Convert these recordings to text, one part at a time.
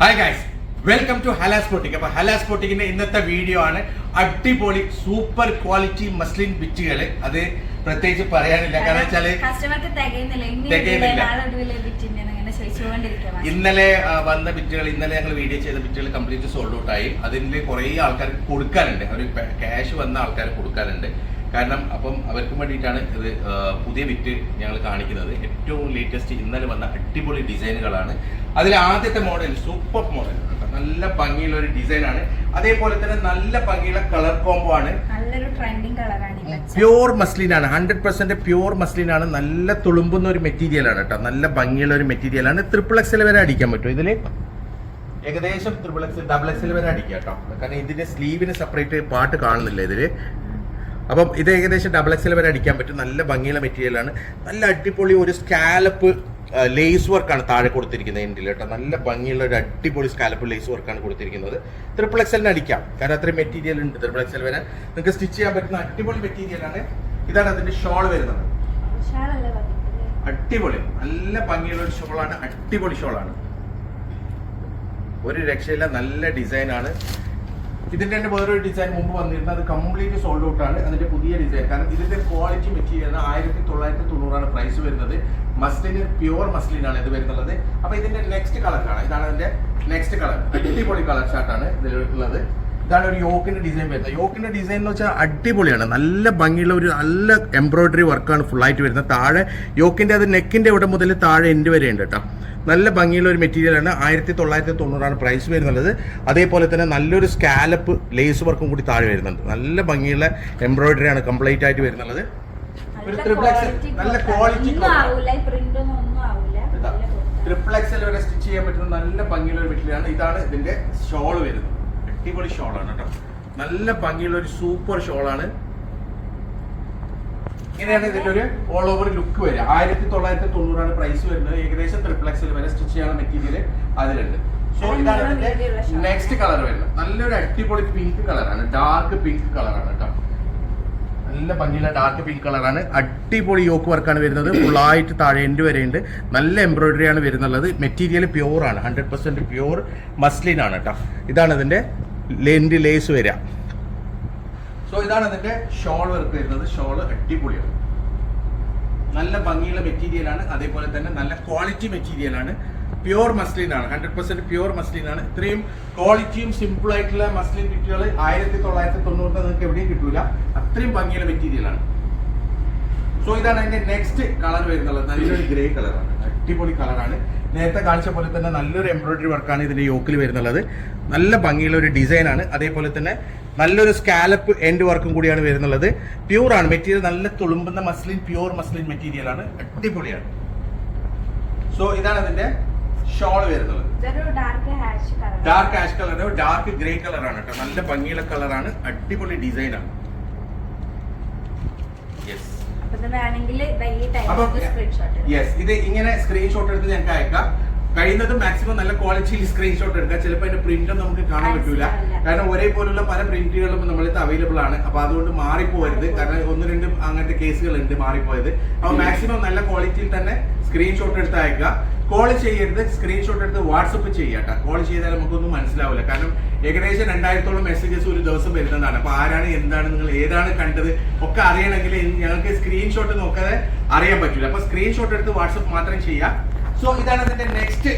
Hi guys welcome to ഹലാ സ്പോട്ടിക് അപ്പൊ ഹലാ സ്പോട്ടിക്കിന്റെ ഇന്നത്തെ വീഡിയോ ആണ് അടിപൊളി സൂപ്പർ ക്വാളിറ്റി മസ്ലിൻ ബിറ്റുകൾ അത് പ്രത്യേകിച്ച് പറയാനില്ല. കാരണം വെച്ചാൽ കസ്റ്റമർക്ക് തികയുന്നില്ല. ഇന്നലെ വന്ന ബിറ്റുകൾ ഇന്നലെ ഞങ്ങൾ വീഡിയോ ചെയ്ത ബിറ്റുകൾ കംപ്ലീറ്റ് സോൾഡ് ഔട്ട് ആയി. അതിന്റെ കുറെ ആൾക്കാർക്ക് കൊടുക്കാനുണ്ട്. അവർ ക്യാഷ് വന്ന ആൾക്കാർ കൊടുക്കാനുണ്ട്. കാരണം അപ്പം അവർക്കും വേണ്ടിയിട്ടാണ് ഇത് പുതിയ വിറ്റ് ഞങ്ങൾ കാണിക്കുന്നത്. ഏറ്റവും ലേറ്റസ്റ്റ് ഇന്നലെ വന്ന അടിപൊളി ഡിസൈനുകളാണ്. അതിൽ ആദ്യത്തെ മോഡൽ സൂപ്പർ മോഡൽ നല്ല ഭംഗിയുള്ള ഒരു ഡിസൈനാണ്. അതേപോലെ തന്നെ നല്ല ഭംഗിയുള്ള കളർ കോംബോ ആണ്. പ്യൂർ മസ്ലിൻ ആണ് ഹൺഡ്രഡ് പെർസെന്റ് പ്യൂർ മസ്ലിൻ ആണ്. നല്ല തുളുമ്പുന്ന ഒരു മെറ്റീരിയൽ ആണ് കേട്ടോ. നല്ല ഭംഗിയുള്ള ഒരു മെറ്റീരിയൽ ആണ്. ട്രിപ്പിൾ എക്സൽ വരെ അടിക്കാൻ പറ്റും ഇതിൽ? ഏകദേശം ട്രിപ്പിൾ എക്സ് ഡബിൾ എക്സിൽ വരെ അടിക്കാം കേട്ടോ. കാരണം ഇതിന്റെ സ്ലീവിന് സെപ്പറേറ്റ് പാട്ട് കാണുന്നില്ല ഇതിൽ. അപ്പം ഇത് ഏകദേശം ഡബിൾ എക്സൽ വരെ അടിക്കാൻ പറ്റും. നല്ല ഭംഗിയുള്ള മെറ്റീരിയലാണ് നല്ല അടിപൊളി ഒരു സ്കാലപ്പ് ലേസ് വർക്കാണ് താഴെ കൊടുത്തിരിക്കുന്നത് എന്റെ കേട്ടോ. നല്ല ഭംഗിയുള്ള ഒരു അടിപൊളി സ്കാലപ്പ് ലേസ് വർക്കാണ് കൊടുത്തിരിക്കുന്നത്. ത്രിപ്പിൾ എക്സലിന് അടിക്കാം. കാരണം അത്രയും മെറ്റീരിയൽ ഉണ്ട് ത്രിപ്പിൾ എക്സൽ വരെ. നിങ്ങൾക്ക് സ്റ്റിച്ച് ചെയ്യാൻ പറ്റുന്ന അടിപൊളി മെറ്റീരിയലാണ് ഇതാണ് അതിന്റെ ഷോൾ വരുന്നത്. അടിപൊളി. നല്ല ഭംഗിയുള്ള ഒരു ഷോളാണ് അടിപൊളി ഷോളാണ് ഒരു രക്ഷയില്ല. നല്ല ഡിസൈൻ ഇതിന്റെ തന്നെ വേറൊരു ഡിസൈൻ മുമ്പ് വന്നിരുന്നത് അത് കംപ്ലീറ്റ് സോൾഡ് ഔട്ട് ആണ്. അതിന്റെ പുതിയ ഡിസൈൻ കാരണം ഇതിന്റെ ക്വാളിറ്റി മെറ്റീരിയൽ ആയിരത്തി തൊള്ളായിരത്തി തൊണ്ണൂറാണ് പ്രൈസ് വരുന്നത് മസ്ലിന് പ്യുവർ മസ്ലിനാണ് ഇത് വരുന്നത് അപ്പൊ ഇതിന്റെ നെക്സ്റ്റ് കളർ കാണാം. ഇതാണ് അതിന്റെ നെക്സ്റ്റ് കളർ അടിപൊളി കളർ ഷാർട്ടാണ് ഇതിലുള്ളത്. ഇതാണ് ഒരു യോക്കിന്റെ ഡിസൈൻ വരുന്നത്. യോക്കിന്റെ ഡിസൈൻ എന്ന് വെച്ചാൽ അടിപൊളിയാണ്. നല്ല ഭംഗിയുള്ള ഒരു നല്ല എംബ്രോയിഡറി വർക്കാണ് ഫുൾ ആയിട്ട് വരുന്നത്. താഴെ യോക്കിന്റെ അത് നെക്കിന്റെ ഇവിടെ മുതൽ താഴെ എൻഡ് വരെ ഉണ്ട് കേട്ടോ നല്ല ഭംഗിയുള്ള ഒരു മെറ്റീരിയലാണ് ആയിരത്തി തൊള്ളായിരത്തി തൊണ്ണൂറാണ് പ്രൈസ് വരുന്നത് അതേപോലെ തന്നെ നല്ലൊരു സ്കാലപ്പ് ലേസ് വർക്കും കൂടി താഴെ വരുന്നുണ്ട്. നല്ല ഭംഗിയുള്ള എംബ്രോയിഡറി ആണ് കംപ്ലീറ്റ് ആയിട്ട് വരുന്നത് ഒരു quality നല്ല ക്വാളിറ്റി എക്സൽ വരെ സ്റ്റിച്ച് ചെയ്യാൻ പറ്റുന്ന നല്ല ഭംഗിയുള്ള ഒരു മെറ്റീരിയലാണ് ഇതാണ് ഇതിന്റെ ഷോൾ വരുന്നത്. അടിപൊളി ഷോളാണ് കേട്ടോ. നല്ല ഭംഗിയുള്ള ഒരു സൂപ്പർ ഷോളാണ് ഇങ്ങനെയാണ് ഇതിന്റെ ഒരു ഓൾ ഓവർ ലുക്ക് വരിക. ആയിരത്തി തൊള്ളായിരത്തി തൊണ്ണൂറാണ് പ്രൈസ് വരുന്നത്. ഏകദേശം ട്രിപ്പിൾ എക്സൽ വരെ സ്റ്റിച്ച് ചെയ്യാനുള്ള മെറ്റീരിയൽ അതിലുണ്ട്. സോ ഇതാണ് ഇതിന്റെ നെക്സ്റ്റ് കളർ വരുന്നത്. നല്ലൊരു അടിപൊളി പിങ്ക് കളറാണ് ഡാർക്ക് പിങ്ക് കളറാണ് കേട്ടോ നല്ല ഭംഗിയുള്ള ഡാർക്ക് പിങ്ക് കളറാണ് അടിപൊളി യോക്ക് വർക്കാണ് വരുന്നത്. ഫുള്ളായിട്ട് താഴെ എൻഡ് വരെ ഉണ്ട്. നല്ല എംബ്രോയിഡറി ആണ് വരുന്നുള്ളത്. മെറ്റീരിയൽ പ്യൂർ ആണ്. ഹൺഡ്രഡ് പെർസെന്റ് പ്യൂർ മസ്ലിൻ ആണ് കേട്ടോ ഇതാണ് ഇതിന്റെ ലെൻഡ് ലേസ് വരിക. സോ ഇതാണ് ഇതിന്റെ ഷോൾ വർക്ക് വരുന്നത്. ഷോൾ അടിപൊളിയാണ്. നല്ല ഭംഗിയുള്ള മെറ്റീരിയൽ ആണ്. അതേപോലെ തന്നെ നല്ല ക്വാളിറ്റി മെറ്റീരിയൽ ആണ്. പ്യുവർ മസ്ലിൻ ആണ്. ഹൺഡ്രഡ് പെർസെന്റ് പ്യുവർ മസ്ലിൻ ആണ്. ഇത്രയും ക്വാളിറ്റിയും സിമ്പിൾ ആയിട്ടുള്ള മസ്ലിൻ കിറ്റുകൾ ആയിരത്തി തൊള്ളായിരത്തി തൊണ്ണൂറിന് നിങ്ങൾക്ക് എവിടെയും കിട്ടൂല. അത്രയും ഭംഗിയുള്ള മെറ്റീരിയൽ ആണ്. സോ ഇതാണ് അതിന്റെ നെക്സ്റ്റ് കളർ വരുന്നത്. നല്ലൊരു ഗ്രേ കളറാണ് അടിപൊളി കളറാണ് നേരത്തെ കാണിച്ച പോലെ തന്നെ നല്ലൊരു എംബ്രോയിഡറി വർക്കാണ് ഇതിന്റെ യോക്കിൽ വരുന്നുള്ളത് നല്ല ഭംഗിയുള്ള ഒരു ഡിസൈൻ ആണ്. അതേപോലെ തന്നെ നല്ലൊരു സ്കാലപ്പ് എൻഡ് വർക്കും കൂടിയാണ് വരുന്നുള്ളത്. പ്യൂർ ആണ്. മെറ്റീരിയൽ നല്ല തുളുമ്പുന്ന മസ്ലിൻ പ്യൂർ മസ്ലിൻ മെറ്റീരിയൽ ആണ്. അടിപൊളിയാണ്. സോ ഇതാണ് അതിന്റെ ഷോൾ വരുന്നത്. Dark ash colour dark grey കളറാണ് കേട്ടോ. നല്ല ഭംഗിയുള്ള കളറാണ് അടിപൊളി യെസ് അപ്പൊ സ്ക്രീൻഷോട്ട് യെസ് ഇത് ഇങ്ങനെ സ്ക്രീൻഷോട്ട് എടുത്ത് ഞങ്ങൾക്ക് അയക്കാം. കഴിയുന്നതും മാക്സിമം നല്ല ക്വാളിറ്റിയിൽ സ്ക്രീൻഷോട്ട് എടുക്കുക ചിലപ്പോൾ അതിന്റെ പ്രിന്റ് നമുക്ക് കാണാൻ പറ്റൂല. കാരണം ഒരേപോലുള്ള പല പ്രിന്റുകളും നമ്മളിത് അവൈലബിൾ ആണ്. അപ്പൊ അതുകൊണ്ട് മാറിപ്പോയത് കാരണം ഒന്ന് രണ്ട് അങ്ങനത്തെ കേസുകൾ ഉണ്ട് മാറിപ്പോയത്. അപ്പൊ മാക്സിമം നല്ല ക്വാളിറ്റിയിൽ തന്നെ സ്ക്രീൻഷോട്ട് എടുത്ത് അയക്കുക കോൾ ചെയ്യരുത്. സ്ക്രീൻഷോട്ട് എടുത്ത് വാട്സപ്പ് ചെയ്യാട്ടോ കോൾ ചെയ്താൽ നമുക്കൊന്നും മനസ്സിലാവില്ല കാരണം ഏകദേശം രണ്ടായിരത്തോളം മെസ്സേജസ് ഒരു ദിവസം വരുന്നതാണ്. അപ്പൊ ആരാണ് എന്താണ് നിങ്ങൾ ഏതാണ് കണ്ടത് ഒക്കെ അറിയണമെങ്കിൽ ഞങ്ങൾക്ക് സ്ക്രീൻഷോട്ട് നോക്കാതെ അറിയാൻ പറ്റില്ല അപ്പൊ സ്ക്രീൻഷോട്ട് എടുത്ത് വാട്സപ്പ് മാത്രം ചെയ്യാം. സോ ഇതാണ് അതിന്റെ നെക്സ്റ്റ്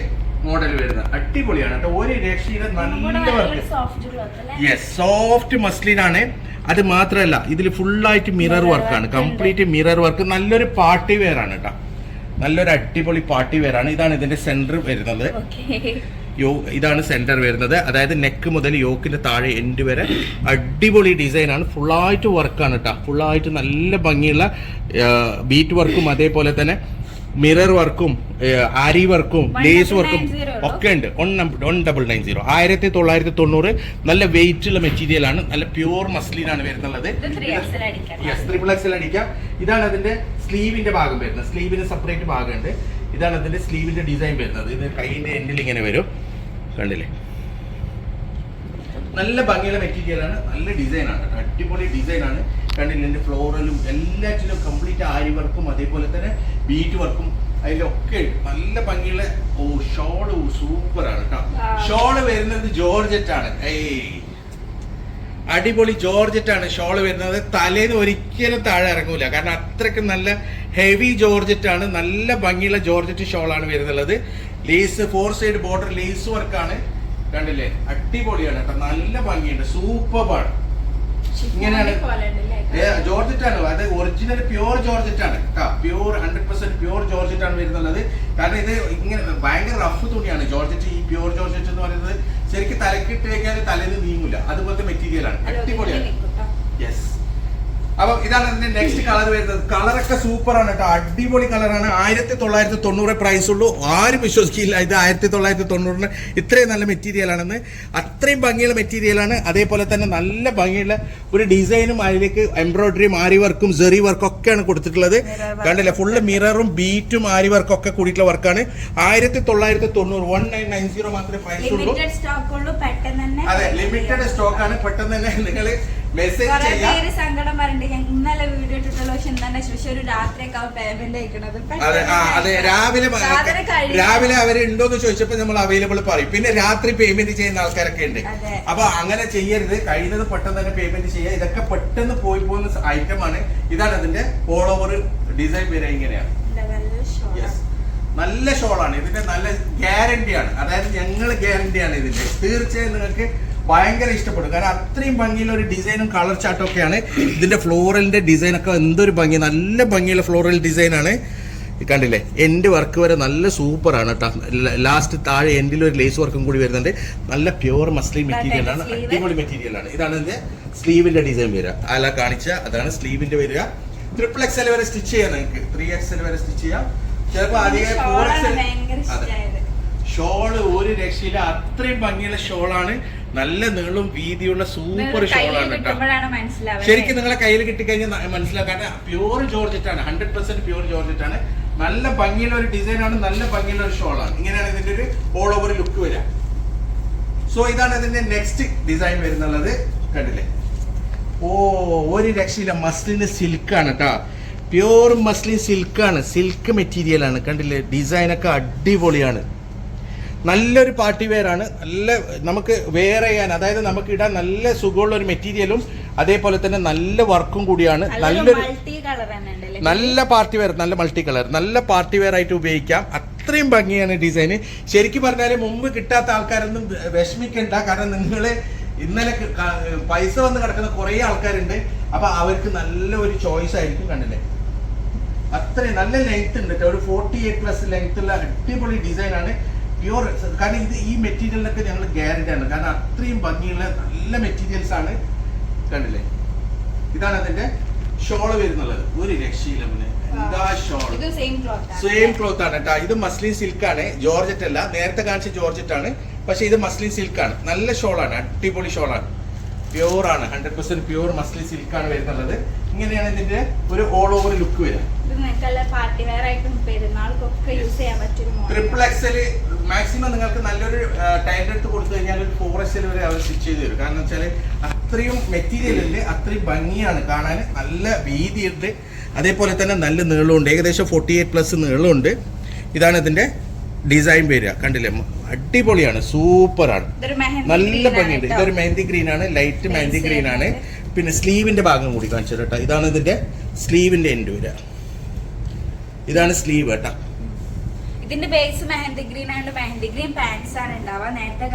മോഡൽ വരുന്നത്. അടിപൊളിയാണ് കേട്ടോ. ഒരു രക്ഷയിലെ നല്ല വർക്ക് യെസ് സോഫ്റ്റ് മസ്ലിൻ ആണ്. അത് മാത്രമല്ല ഇതിൽ ഫുള്ളായിട്ട് മിറർ വർക്കാണ് കംപ്ലീറ്റ് മിറർ വർക്ക് നല്ലൊരു പാർട്ടി വെയർ ആണ് കേട്ടോ. നല്ലൊരു അടിപൊളി പാർട്ടി വെയർ ആണ്. ഇതാണ് ഇതിന്റെ സെന്റർ വരുന്നത്. യോ ഇതാണ് സെന്റർ വരുന്നത്. അതായത് നെക്ക് മുതൽ യോക്കിന്റെ താഴെ എൻഡ് വരെ അടിപൊളി ഡിസൈൻ ആണ്. ഫുള്ളായിട്ട് വർക്കാണ് കേട്ടോ. ഫുള്ളായിട്ട് നല്ല ഭംഗിയുള്ള ബീറ്റ് വർക്കും അതേപോലെ തന്നെ മിറർ വർക്കും ആരി വർക്കും ലേസ് വർക്കും ഒക്കെ ഉണ്ട്. വൺ ഡബിൾ നയൻ സീറോ ആയിരത്തി തൊള്ളായിരത്തി തൊണ്ണൂറ്. നല്ല വെയിറ്റ് ഉള്ള മെറ്റീരിയൽ ആണ്. നല്ല പ്യൂർ മസ്ലിനാണ് വരുന്നുള്ളത്. ത്രിപിൾ എക്സൽ അടിക്കാം. ഇതാണ് അതിന്റെ സ്ലീവിന്റെ ഭാഗം വരുന്നത്. സ്ലീവിന് സെപ്പറേറ്റ് ഭാഗമുണ്ട്. ഇതാണ് അതിന്റെ സ്ലീവിന്റെ ഡിസൈൻ വരുന്നത്. ഇത് കൈയിന്റെ എൻഡിൽ ഇങ്ങനെ വരും. കണ്ടില്ലേ? നല്ല ഭംഗിയുള്ള മെറ്റീരിയൽ ആണ്. നല്ല ഡിസൈൻ ആണ് അടിപൊളി ഡിസൈൻ ആണ്. കണ്ടില്ലേ? ഫ്ലോറലും എല്ലാറ്റിലും കംപ്ലീറ്റ് ആരി വർക്കും അതേപോലെ തന്നെ ബീറ്റ് വർക്കും അതിലൊക്കെ നല്ല ഭംഗിയുള്ള ഓ ഷോൾ സൂപ്പറാണ് കേട്ടോ. ഷോൾ വരുന്നത് ജോർജറ്റ് ആണ് ഏയ്. അടിപൊളി ജോർജറ്റ് ആണ് ഷോൾ വരുന്നത്. തലേന്ന് ഒരിക്കലും താഴെ ഇറങ്ങൂല. കാരണം അത്രയ്ക്ക് നല്ല ഹെവി ജോർജറ്റ് ആണ് നല്ല ഭംഗിയുള്ള ജോർജറ്റ് ഷോളാണ് വരുന്നുള്ളത്. Lace four side border lace വർക്കാണ് കണ്ടില്ലേ? അടിപൊളിയാണ് കേട്ടോ. നല്ല ഭംഗിയുണ്ട്. സൂപ്പറാണ് ഇങ്ങനെയാണ്. പോലെ ഉണ്ടല്ലേ? ജോർജറ്റ് ആണ് അത് ഒറിജിനൽ പ്യൂർ ജോർജറ്റ് ആണ് pure hundred percent pure georgette ആണ് വരുന്നുള്ളത്. കാരണം ഇത് ഇങ്ങനെ ഭയങ്കര റഫ് തുണിയാണ്. ജോർജറ്റ് ഈ പ്യൂർ ജോർജറ്റ് എന്ന് പറയുന്നത് ശരിക്കും തലക്കിട്ട് വെക്കാൻ തലേന്ന് നീങ്ങൂല. അതുപോലത്തെ മെറ്റീരിയൽ ആണ്. അടിപൊളിയാണ്. യെസ് അപ്പൊ ഇതാണ് ഇതിന്റെ നെക്സ്റ്റ് കളർ വരുന്നത്. കളറൊക്കെ സൂപ്പർ ആണ് കേട്ടോ. അടിപൊളി കളറാണ് ആയിരത്തി തൊള്ളായിരത്തി തൊണ്ണൂറ് പ്രൈസ് ഉള്ളൂ. ആരും വിശ്വസിക്കില്ല. ഇത് ആയിരത്തി തൊള്ളായിരത്തി തൊണ്ണൂറിന് ഇത്രയും നല്ല മെറ്റീരിയൽ ആണെന്ന്. അത്രയും ഭംഗിയുള്ള മെറ്റീരിയലാണ് അതേപോലെ തന്നെ നല്ല ഭംഗിയുള്ള ഒരു ഡിസൈനും അതിലേക്ക് എംബ്രോയിഡറിയും ആരി വർക്കും ജെറി വർക്കും ഒക്കെയാണ് കൊടുത്തിട്ടുള്ളത്. കണ്ടില്ല? ഫുള്ള് മിററും ബീറ്റും ആരി വർക്കും ഒക്കെ കൂടിയിട്ടുള്ള വർക്കാണ് ആയിരത്തി തൊള്ളായിരത്തി തൊണ്ണൂറ് വൺ നയൻ നയൻ സീറോ മാത്രമേ പ്രൈസ് ഉള്ളൂ. അതെ ലിമിറ്റഡ് സ്റ്റോക്ക് ആണ്. പെട്ടെന്ന് തന്നെ നിങ്ങൾ മെസ്സേജ് കുറെ ചെയ്യാം. പേര് സങ്കടം പറഞ്ഞിട്ട് ഞാൻ ഇന്നലെ വീഡിയോ ഇട്ടിട്ടുള്ള പക്ഷെ എന്താണ് ശേഷം ഒരു രാത്രിയൊക്കെ ആവും പേയ്മെന്റ് അയക്കണത്. അതെ ആ അതെ രാവിലെ മ- സാധനം കഴിയും. രാവിലെ അവർ ഉണ്ടോന്ന് ചോദിച്ചപ്പോ നമ്മൾ അവൈലബിൾ പറയും. പിന്നെ രാത്രി പേയ്മെന്റ് ചെയ്യുന്ന ആൾക്കാരൊക്കെ ഉണ്ട്. അതെ. അപ്പൊ അങ്ങനെ ചെയ്യരുത്. കഴിയുന്നത് പെട്ടെന്ന് തന്നെ പേയ്മെന്റ് ചെയ്യുക. ഇതൊക്കെ പെട്ടെന്ന് പോയി പോകുന്ന ഐറ്റം ആണ്. ഇതാണ് അതിന്റെ ഓൾ ഓവർ ഡിസൈൻ വരെ ഇങ്ങനെയാണ്. യെസ് നല്ല ഷോളാണ് ഇതിന്റെ നല്ല ഗ്യാരണ്ടിയാണ് അതായത് ഞങ്ങൾ ഗ്യാരണ്ടിയാണ് ഇതിന്റെ. തീർച്ചയായും നിങ്ങൾക്ക് ഭയങ്കര ഇഷ്ടപ്പെടും. കാരണം അത്രയും ഭംഗിയുള്ള ഒരു ഡിസൈനും കളർ ചാർട്ടും ഒക്കെയാണ്. ഇതിന്റെ ഫ്ലോറലിന്റെ ഡിസൈൻ ഒക്കെ എന്തൊരു ഭംഗി. നല്ല ഭംഗിയുള്ള ഫ്ലോറൽ ഡിസൈൻ ആണ് കണ്ടില്ലേ? എൻഡ് വർക്ക് വരെ നല്ല സൂപ്പർ ആണ് കേട്ടോ ലാസ്റ്റ് താഴെ എൻഡിൽ ഒരു ലേസ് വർക്കും കൂടി വരുന്നുണ്ട്. നല്ല പ്യുവർ മസ്ലിൻ മെറ്റീരിയൽ ആണ്. sleeve. അടിപൊളി മെറ്റീരിയൽ ആണ്. ഇതാണ് ഇതിന്റെ സ്ലീവിന്റെ ഡിസൈൻ വരിക. അല്ല കാണിച്ച അതാണ് സ്ലീവിന്റെ വരിക. ട്രിപ്പിൾ എൽ വരെ സ്റ്റിച്ച് ചെയ്യാം നിങ്ങൾക്ക് ത്രീ എക്സ് എൽ വരെ സ്റ്റിച്ച് ചെയ്യാം. ചിലപ്പോ അധികം ഫോർ ഇഷ്ടമായത് ഷോൾ ഒരു രക്ഷയില്ല അത്രയും ഭംഗിയുള്ള ഷോളാണ്. നല്ല നീളും വീതിയുള്ള സൂപ്പർ ഷോളാണ് കേട്ടോ. ശരിക്കും നിങ്ങളെ കയ്യിൽ കിട്ടിക്കഴിഞ്ഞാൽ മനസ്സിലാക്കാൻ പ്യൂർ ജോർജറ്റ് ആണ് ഹൺഡ്രഡ് പെർസെന്റ് പ്യൂർ ജോർജറ്റ് ആണ് നല്ല ഭംഗിയുള്ള ഒരു ഡിസൈനാണ് നല്ല ഭംഗിയുള്ള ഒരു ഷോളാണ്. ഇങ്ങനെയാണ് ഇതിന്റെ ഒരു ഓൾ ഓവർ ലുക്ക് വരിക. സോ ഇതാണ് ഇതിന്റെ നെക്സ്റ്റ് ഡിസൈൻ വരുന്നുള്ളത്. കണ്ടില്ലേ? ഓ ഒരു രക്ഷയില്ല മസ്ലിന് സിൽക്കാണ് കേട്ടോ. പ്യൂർ മസ്ലിൻ സിൽക്കാണ് സിൽക്ക് മെറ്റീരിയൽ ആണ്. കണ്ടില്ലേ? ഡിസൈനൊക്കെ അടിപൊളിയാണ്. നല്ലൊരു പാർട്ടി വെയറാണ്. ആണ് നല്ല നമുക്ക് വെയർ ചെയ്യാൻ അതായത് നമുക്ക് ഇടാൻ നല്ല സുഖമുള്ള ഒരു മെറ്റീരിയലും അതേപോലെ തന്നെ നല്ല വർക്കും കൂടിയാണ്. നല്ലൊരു നല്ല പാർട്ടി വെയർ നല്ല മൾട്ടി കളർ നല്ല പാർട്ടി വെയർ ആയിട്ട് ഉപയോഗിക്കാം. അത്രയും ഭംഗിയാണ് ഡിസൈന് ശരിക്കും പറഞ്ഞാൽ മുമ്പ് കിട്ടാത്ത ആൾക്കാരൊന്നും വിഷമിക്കണ്ട. കാരണം നിങ്ങൾ ഇന്നലെ പൈസ വന്ന് കിടക്കുന്ന കുറേ ആൾക്കാരുണ്ട്. അപ്പൊ അവർക്ക് നല്ല ഒരു ചോയ്സ് ആയിരിക്കും കണ്ടില്ലേ? അത്രയും നല്ല ലെങ്ത് ഉണ്ട് ഒരു ഫോർട്ടി എയ്റ്റ് പ്ലസ് ലെങ്ത് ഉള്ള അടിപൊളി ഡിസൈൻ ആണ്. പ്യൂർ കാരണം ഇത് ഈ മെറ്റീരിയലിനൊക്കെ ഞങ്ങൾ ഗ്യാരണ്ടി ആണ്. കാരണം അത്രയും ഭംഗിയുള്ള നല്ല മെറ്റീരിയൽസ് ആണ് കണ്ടില്ലേ? ഇതാണ് അതിന്റെ ഷോൾ വരുന്നുള്ളത്. ഒരു രക്ഷയില്ല എന്താ ഷോൾ സെയിം ക്ലോത്ത് ആണ്. കേട്ടോ ഇത് മസ്ലിൻ സിൽക്ക് ആണ്. ജോർജറ്റ് അല്ല. നേരത്തെ കാണിച്ച ജോർജറ്റ് ആണ്. പക്ഷെ ഇത് മസ്ലിൻ സിൽക്ക് ആണ്. നല്ല ഷോൾ ആണ്. അടിപൊളി ഷോൾ ആണ്. പ്യൂർ ആണ്. Hundred percent pure muslin silk ആണ് വരുന്നുള്ളത്. ഇങ്ങനെയാണ് ഇതിന്റെ ഒരു ഓൾ ഓവർ ലുക്ക് വരിക. ഇത് നിങ്ങൾക്കുള്ള പാർട്ടി വെയർ ആയിട്ടും പെരുന്നാൾക്കൊക്കെ യൂസ് ചെയ്യാൻ പറ്റിയൊരു ട്രിപ്പിൾ എക്സൽ മാക്സിമം നിങ്ങൾക്ക് നല്ലൊരു ടൈം എടുത്ത് കൊടുത്തു കഴിഞ്ഞാൽ ഒരു എക്സൽ വരെ അവർ സ്റ്റിച്ച് ചെയ്ത് തരും. കാരണം വെച്ചാൽ അത്രയും മെറ്റീരിയൽ ഉണ്ട് അത്രയും ഭംഗിയാണ് കാണാൻ. നല്ല വീതിയുണ്ട്. അതേപോലെ തന്നെ നല്ല നീളമുണ്ട്. ഏകദേശം ഫോർട്ടി എയ്റ്റ് പ്ലസ് നീളമുണ്ട്. ഇതാണ് ഇതിന്റെ ഡിസൈൻ വരിക. കണ്ടില്ലേ? അടിപൊളിയാണ്. സൂപ്പറാണ്. നല്ല ഭംഗിയുണ്ട്. ഇതൊരു മെഹന്തി ഗ്രീൻ ആണ്. ലൈറ്റ് മെഹന്തി ഗ്രീൻ ആണ്. പിന്നെ സ്ലീവിന്റെ ഭാഗം കൂടി കാണിച്ചു കേട്ടോ. ഇതാണ് ഇതിന്റെ സ്ലീവിന്റെ എൻഡ് വരിക. ഇതാണ് സ്ലീവ് കേട്ടോ. ഇതിന്റെ ബേസ് മെഹന്തി ഗ്രീൻ ആയതുകൊണ്ട് മെഹന്തി ഗ്രീൻ പാൻസ് ആണ് ഉണ്ടാവുക നേരത്തെ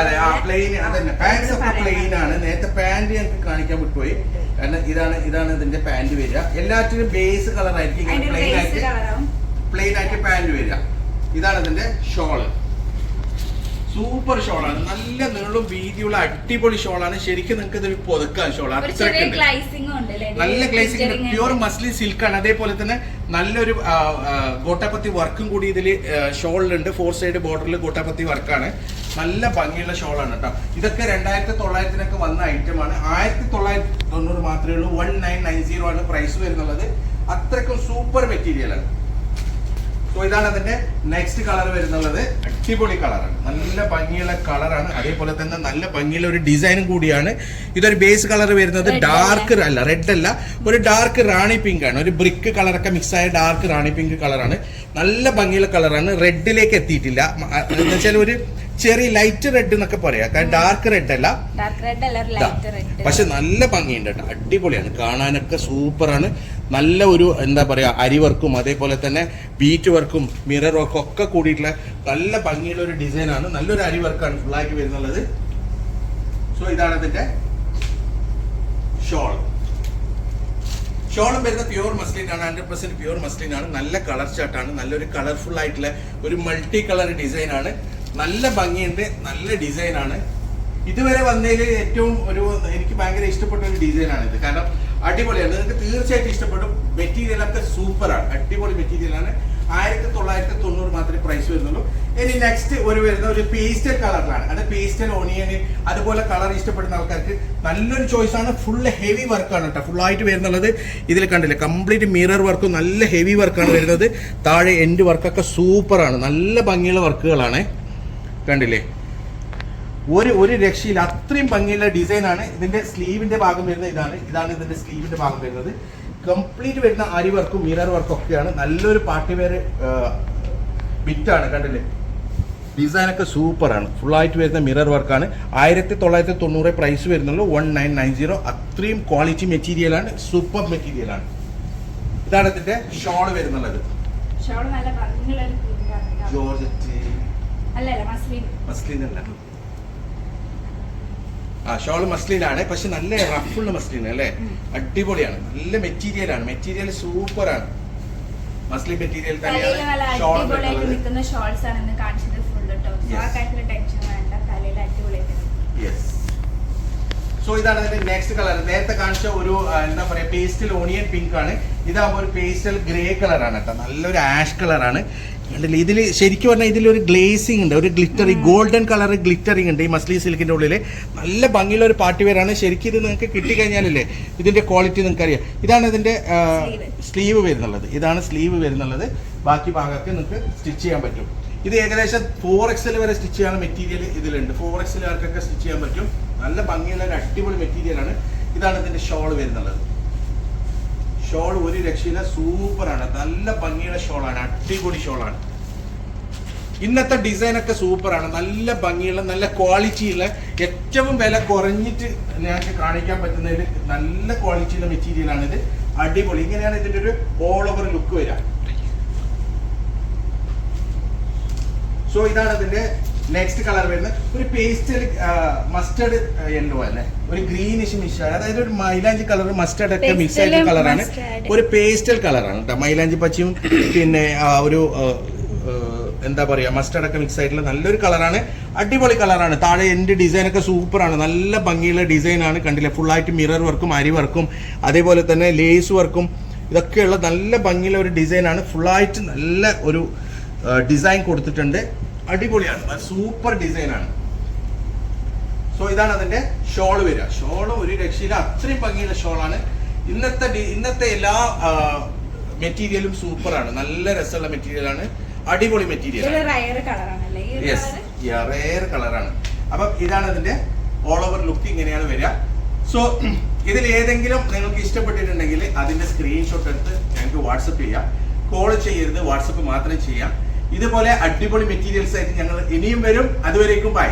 അതെ ആ പ്ലെയിൻ അതന്നെ. പാൻസ് ഒക്കെ പ്ലെയിൻ ആണ്. നേരത്തെ പാന്റ് ഞങ്ങൾക്ക് കാണിക്കാൻ വിട്ടുപോയി. കാരണം ഇതാണ് ഇതാണ് ഇതിന്റെ പാന്റ് വരിക. എല്ലാറ്റിനും ബേസ് കളർ ആയിരിക്കും പ്ലെയിൻ ആയിട്ട് പ്ലെയിൻ ആയിട്ട് പാന്റ് വരിക. ഇതാണ് ഇതിന്റെ ഷോൾ സൂപ്പർ ഷോളാണ്. നല്ല നീളും വീതിയുള്ള അടിപൊളി ഷോളാണ്. ശരിക്കും നിങ്ങൾക്ക് ഇത് പൊതുക്കാൻ ഷോൾ ആണ് അത്രയ്ക്കുണ്ട് ഉണ്ട്. നല്ല ഗ്ലൈസിംഗ് പ്യുവർ പ്യൂർ ഉണ്ട്. മസ്ലിൻ സിൽക്കാണ് അതേപോലെ തന്നെ നല്ലൊരു ഗോട്ടാപ്പത്തി വർക്കും കൂടി ഇതിൽ ഷോളിലുണ്ട്. ഫോർ സൈഡ് ബോർഡറിൽ ഗോട്ടാപ്പത്തി വർക്കാണ്. നല്ല ഭംഗിയുള്ള ഷോളാണ് കേട്ടോ. ഇതൊക്കെ രണ്ടായിരത്തി തൊള്ളായിരത്തിനൊക്കെ വന്ന ഐറ്റമാണ് ആയിരത്തി തൊള്ളായിരത്തി തൊണ്ണൂറ് മാത്രമേ ഉള്ളൂ. വൺ നയൻ നയൻ സീറോ ആണ് പ്രൈസ് വരുന്നുള്ളത്. അത്രയ്ക്കും സൂപ്പർ മെറ്റീരിയൽ ആണ്. സോ ഇതാണ് അതിന്റെ നെക്സ്റ്റ് കളർ വരുന്നുള്ളത്. അടിപൊളി കളറാണ് നല്ല ഭംഗിയുള്ള കളറാണ് അതേപോലെ തന്നെ നല്ല ഭംഗിയുള്ള ഒരു ഡിസൈനും കൂടിയാണ്. ഇതൊരു ബേസ് കളർ വരുന്നത് ഡാർക്ക് അല്ല? റെഡ് അല്ല. ഒരു ഡാർക്ക് റാണി പിങ്ക് ആണ്. ഒരു ബ്രിക്ക് കളറൊക്കെ മിക്സ് ആയ ഡാർക്ക് റാണി പിങ്ക് കളറാണ് നല്ല ഭംഗിയുള്ള കളറാണ് റെഡിലേക്ക് എത്തിയിട്ടില്ല. എന്ന് വെച്ചാൽ ഒരു ചെറിയ ലൈറ്റ് റെഡ് എന്നൊക്കെ പറയാം. കാരണം ഡാർക്ക് റെഡ് അല്ല. പക്ഷെ നല്ല ഭംഗിയുണ്ട് കേട്ടോ. അടിപൊളിയാണ്. കാണാനൊക്കെ സൂപ്പറാണ് നല്ല ഒരു എന്താ പറയുക അരി വർക്കും അതേപോലെ തന്നെ ബീറ്റ് വർക്കും മിറർ വർക്കും ഒക്കെ കൂടിയിട്ടുള്ള നല്ല ഭംഗിയുള്ള ഒരു ഡിസൈനാണ് നല്ലൊരു അരി വർക്കാണ് ഫുള്ളാക്കി വരുന്നുള്ളത്. സോ ഇതാണ് അതിന്റെ ഷോൾ ഷോളും വരുന്ന പ്യൂർ മസ്ലിൻ ആണ് ഹൺഡ്രഡ് പെർസെന്റ് പ്യൂർ മസ്ലിൻ ആണ്. നല്ല കളർ ചാട്ടാണ് നല്ലൊരു കളർഫുൾ ആയിട്ടുള്ള ഒരു മൾട്ടി കളർ ഡിസൈൻ ആണ്. നല്ല ഭംഗിയുണ്ട് നല്ല ഡിസൈൻ ആണ്. ഇതുവരെ വന്നതിൽ ഏറ്റവും ഒരു എനിക്ക് ഭയങ്കര ഇഷ്ടപ്പെട്ട ഒരു ഡിസൈൻ ആണ് ഇത്. കാരണം അടിപൊളിയാണ്. നിങ്ങൾക്ക് തീർച്ചയായിട്ടും ഇഷ്ടപ്പെടും. മെറ്റീരിയൽ ഒക്കെ സൂപ്പറാണ്. അടിപൊളി മെറ്റീരിയലാണ് ആയിരത്തി തൊള്ളായിരത്തി തൊണ്ണൂറ് മാത്രമേ പ്രൈസ് വരുന്നുള്ളൂ. ഇനി നെക്സ്റ്റ് ഒരു വരുന്ന ഒരു പേസ്റ്റൽ കളറിലാണ് അത് പേസ്റ്റൽ ഓണിയന് അതുപോലെ കളർ ഇഷ്ടപ്പെടുന്ന ആൾക്കാർക്ക് നല്ലൊരു ചോയ്സ് ആണ്. ഫുൾ ഹെവി വർക്കാണ് കേട്ടോ. ഫുൾ ആയിട്ട് വരുന്നുള്ളത്. ഇതിൽ കണ്ടില്ല? കംപ്ലീറ്റ് മിറർ വർക്കും നല്ല ഹെവി വർക്കാണ് വരുന്നത്. താഴെ എൻഡ് വർക്കൊക്കെ സൂപ്പറാണ് നല്ല ഭംഗിയുള്ള വർക്കുകളാണ് കണ്ടില്ലേ? ഒരു ഒരു രക്ഷയിൽ അത്രയും ഭംഗിയുള്ള ഡിസൈൻ ആണ്. ഇതിന്റെ സ്ലീവിന്റെ ഭാഗം വരുന്നത് ഇതാണ്. ഇതാണ് ഇതിന്റെ സ്ലീവിന്റെ ഭാഗം വരുന്നത്. കംപ്ലീറ്റ് വരുന്ന അരി വർക്കും മിറർ വർക്കും ഒക്കെയാണ്. നല്ലൊരു പാർട്ടി വെയർ ബിറ്റാണ് കണ്ടില്ലേ? ഡിസൈൻ ഒക്കെ സൂപ്പറാണ് ഫുൾ ആയിട്ട് വരുന്ന മിറർ വർക്കാണ് ആയിരത്തി തൊള്ളായിരത്തി തൊണ്ണൂറ് പ്രൈസ് വരുന്നുള്ളൂ. വൺ നയൻ നയൻ സീറോ അത്രയും ക്വാളിറ്റി മെറ്റീരിയലാണ് സൂപ്പർ മെറ്റീരിയൽ ആണ്. ഇതാണ് ഇതിന്റെ ഷോൾ വരുന്നുള്ളത്. ജോർജറ്റ്. മസ്ലിൻ അല്ല. ആ ഷോൾ മസ്ലിൻ ആണ് പക്ഷെ നല്ല റഫുള്ള മസ്ലിൻ അല്ലേ? അടിപൊളിയാണ്. നല്ല മെറ്റീരിയൽ ആണ് മെറ്റീരിയൽ സൂപ്പർ ആണ് മസ്ലിൻ മെറ്റീരിയൽ തന്നെയാണ് ഷോൾ സോ ഇതാണ് അതിന്റെ നെക്സ്റ്റ് കളർ നേരത്തെ കാണിച്ച ഒരു എന്താ പറയാ പേസ്റ്റൽ ഓണിയൻ പിങ്ക് ആണ്. ഇതാകുമ്പോൾ ഒരു പേസ്റ്റൽ ഗ്രേ കളറാണ് കേട്ടോ. നല്ലൊരു ആഷ് കളറാണ് കണ്ടില്ലേ ഇതിൽ ശരിക്കും പറഞ്ഞാൽ ഇതിലൊരു ഗ്ലേസിംഗ് ഉണ്ട് ഒരു ഗ്ലിറ്ററി ഗോൾഡൻ കളർ ഗ്ലിറ്ററിംഗ് ഉണ്ട് ഈ മസ്ലി സിൽക്കിന്റെ ഉള്ളിൽ നല്ല ഭംഗിയുള്ള ഒരു പാർട്ടി വെയറാണ് ശരിക്കും ഇത് നിങ്ങൾക്ക് കിട്ടിക്കഴിഞ്ഞാലല്ലേ ഇതിന്റെ ക്വാളിറ്റി നിങ്ങൾക്ക് അറിയാം ഇതാണ് ഇതിന്റെ Sleeve. സ്ലീവ്. വരുന്നുള്ളത് ഇതാണ് സ്ലീവ് വരുന്നുള്ളത് ബാക്കി ഭാഗമൊക്കെ നിങ്ങൾക്ക് സ്റ്റിച്ച് ചെയ്യാൻ പറ്റും. ഇത് ഏകദേശം ഫോർ എക്സൽ വരെ സ്റ്റിച്ച് ചെയ്യാൻ മെറ്റീരിയൽ ഇതിലുണ്ട്. ഫോർ എക്സലുകാർക്കൊക്കെ സ്റ്റിച്ച് ചെയ്യാൻ പറ്റും. നല്ല ഭംഗിയുള്ള ഒരു അടിപൊളി മെറ്റീരിയലാണ്. ഇതാണ് ഇതിന്റെ ഷോൾ വരുന്നുള്ളത് ഷോൾ ഒരു രക്ഷയില്ല സൂപ്പറാണ്. നല്ല ഭംഗിയുള്ള ഷോളാണ് അടിപൊളി ഷോളാണ്. ഇന്നത്തെ ഡിസൈൻ ഒക്കെ സൂപ്പറാണ്. നല്ല ഭംഗിയുള്ള നല്ല ക്വാളിറ്റിയുള്ള ഏറ്റവും വില കുറഞ്ഞിട്ട് ഞങ്ങൾക്ക് കാണിക്കാൻ പറ്റുന്നതിൽ നല്ല ക്വാളിറ്റിയുള്ള മെറ്റീരിയൽ ആണ് ഇത്. അടിപൊളി. ഇങ്ങനെയാണ് ഇതിന്റെ ഒരു ഓൾ ഓവർ ലുക്ക് വരിക. സോ ഇതാണ് ഇതിന്റെ നെക്സ്റ്റ് കളർ വരുന്നത് ഒരു പേസ്റ്റൽ മസ്റ്റേർഡ് യെല്ലോ അല്ലേ? ഒരു ഗ്രീനിഷ് മിക്സ് അതായത് ഒരു മൈലാഞ്ചി കളർ മസ്റ്റേർഡ് ഒക്കെ മിക്സ് ആയിട്ടുള്ള കളറാണ് ഒരു പേസ്റ്റൽ കളറാണ് കേട്ടോ മൈലാഞ്ചി പച്ചയും പിന്നെ ഒരു എന്താ പറയാ മസ്റ്റർഡ് ഒക്കെ മിക്സ് ആയിട്ടുള്ള നല്ലൊരു കളറാണ് അടിപൊളി കളറാണ് താഴെ എന്റെ ഡിസൈൻ ഒക്കെ സൂപ്പറാണ് നല്ല ഭംഗിയുള്ള ഡിസൈനാണ് ആണ്. കണ്ടില്ലേ? ഫുൾ ആയിട്ട് മിറർ വർക്കും അരി വർക്കും അതേപോലെ തന്നെ ലേസ് വർക്കും ഇതൊക്കെയുള്ള നല്ല ഭംഗിയുള്ള ഒരു ഡിസൈനാണ് ഫുള്ളായിട്ട് നല്ല ഒരു ഡിസൈൻ കൊടുത്തിട്ടുണ്ട്. അടിപൊളിയാണ്. സൂപ്പർ ഡിസൈനാണ് സോ ഇതാണ് അതിന്റെ ഷോൾ വരിക. ഷോൾ ഒരു രക്ഷയില്ല. അത്രയും ഭംഗിയുള്ള ഷോളാണ് ഇന്നത്തെ ഇന്നത്തെ എല്ലാ മെറ്റീരിയലും സൂപ്പർ ആണ്. നല്ല രസമുള്ള മെറ്റീരിയലാണ് അടിപൊളി മെറ്റീരിയൽ യെസ് റെയർ കളറാണ് അപ്പം ഇതാണ് അതിന്റെ ഓൾ ഓവർ ലുക്ക് ഇങ്ങനെയാണ് വരിക. സോ ഇതിൽ ഏതെങ്കിലും നിങ്ങൾക്ക് ഇഷ്ടപ്പെട്ടിട്ടുണ്ടെങ്കിൽ അതിന്റെ സ്ക്രീൻഷോട്ട് എടുത്ത് ഞങ്ങൾക്ക് വാട്സപ്പ് ചെയ്യാം. കോൾ ചെയ്യരുത്. വാട്സപ്പ് മാത്രം ചെയ്യാം. ഇതുപോലെ അടിപൊളി മെറ്റീരിയൽസ് ആയിട്ട് ഞങ്ങൾ ഇനിയും വരും. അതുവരേക്കും ബൈ